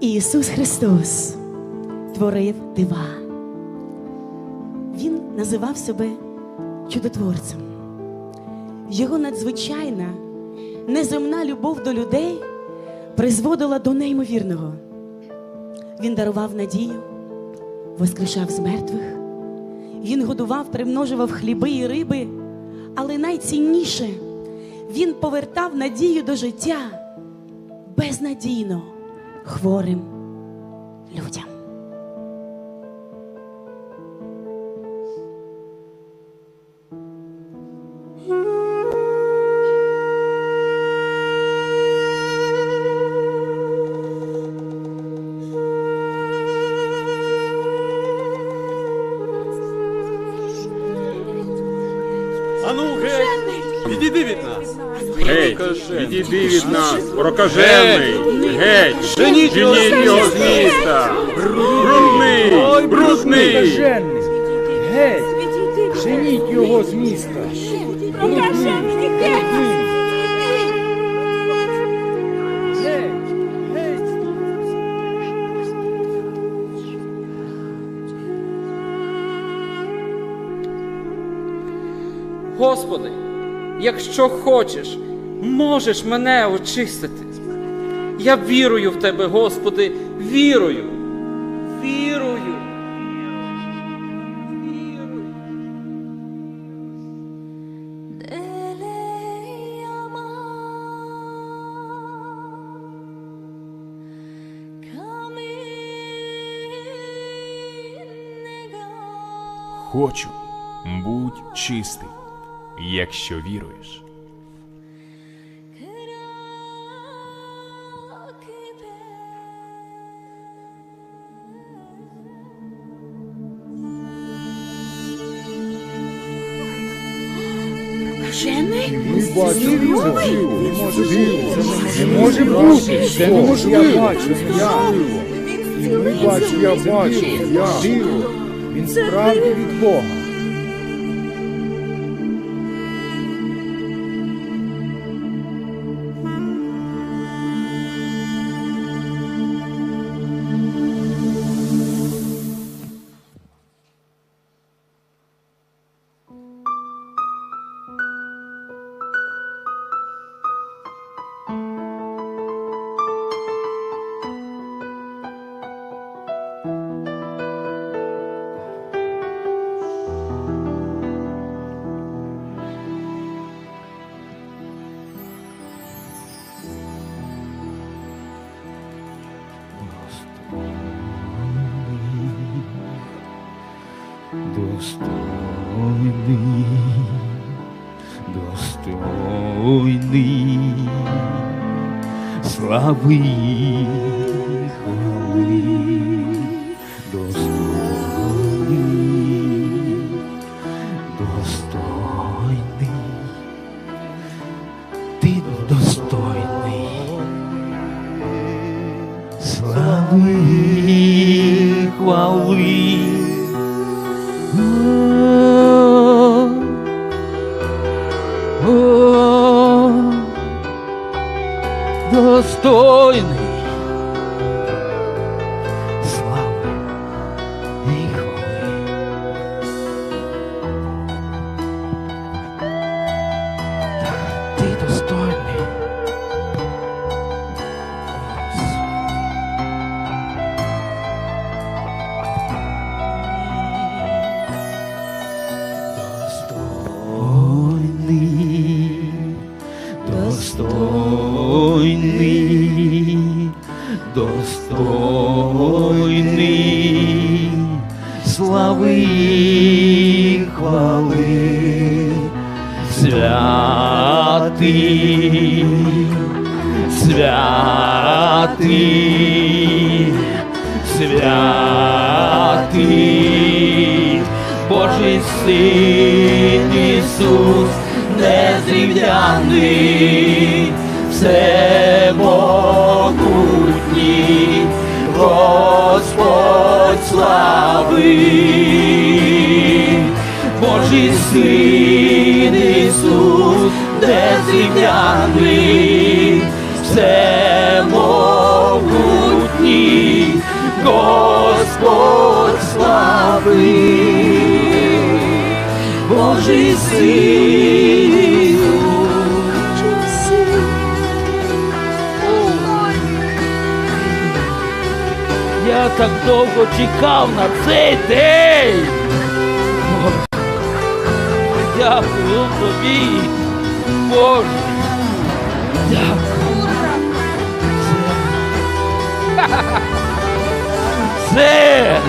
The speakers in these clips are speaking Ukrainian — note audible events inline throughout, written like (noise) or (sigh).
Ісус Христос творив дива. Він називав себе чудотворцем. Його надзвичайна, неземна любов до людей призводила до неймовірного. Він дарував надію, воскрешав з мертвих, він годував, примножував хліби і риби, але найцінніше він повертав надію до життя безнадійно хворим людям. Ану, геть! Відійди від нас! Геть, відійди від нас, прокажений, геть, Женіть його з міста, брудний, брудний, Геть! Женіть його з міста! Геть! Геть! Господи, якщо хочеш, можеш мене очистити. Я вірую в Тебе, Господи, вірую. Вірую. Хочу, будь чистий, якщо віруєш. Ми бачимо! Не може бути! Це неможливо! Я бачу, я! І ми бачимо, я бачу, я! Він справді від Бога! Достойний, достойний, слави хвали, достойний, достойний, ти достойний, слави хвали. Достойний, достойний, слави і хвали, святий, святий, святий, Божий син Ісус, незрівняний, всемогутній, Господь слави, Божий син Ісус, незрівняний, всемогутній, Господь слави, Божий син Я так довго чекав на цей день. Дякую тобі, Боже. Дякую. Це.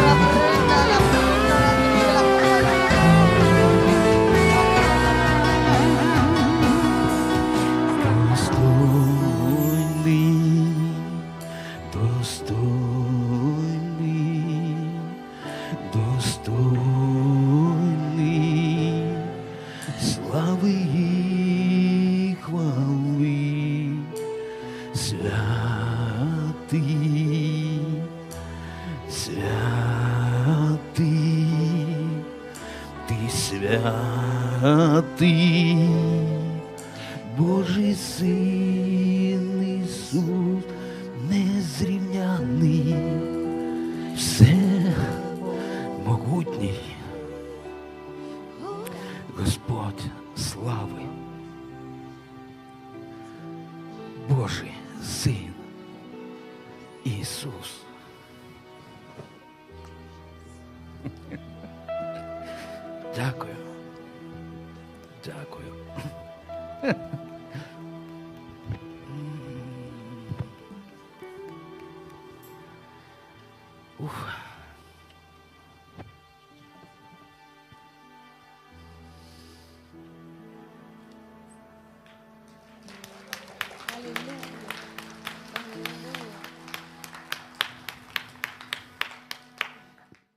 Достойний, достойний, святий, святий, ти святий. Божий син Ісус незрівняний, все могутній, Господь слави, Божий син Ісус. (laughs) Дякую. Дякую. (laughs)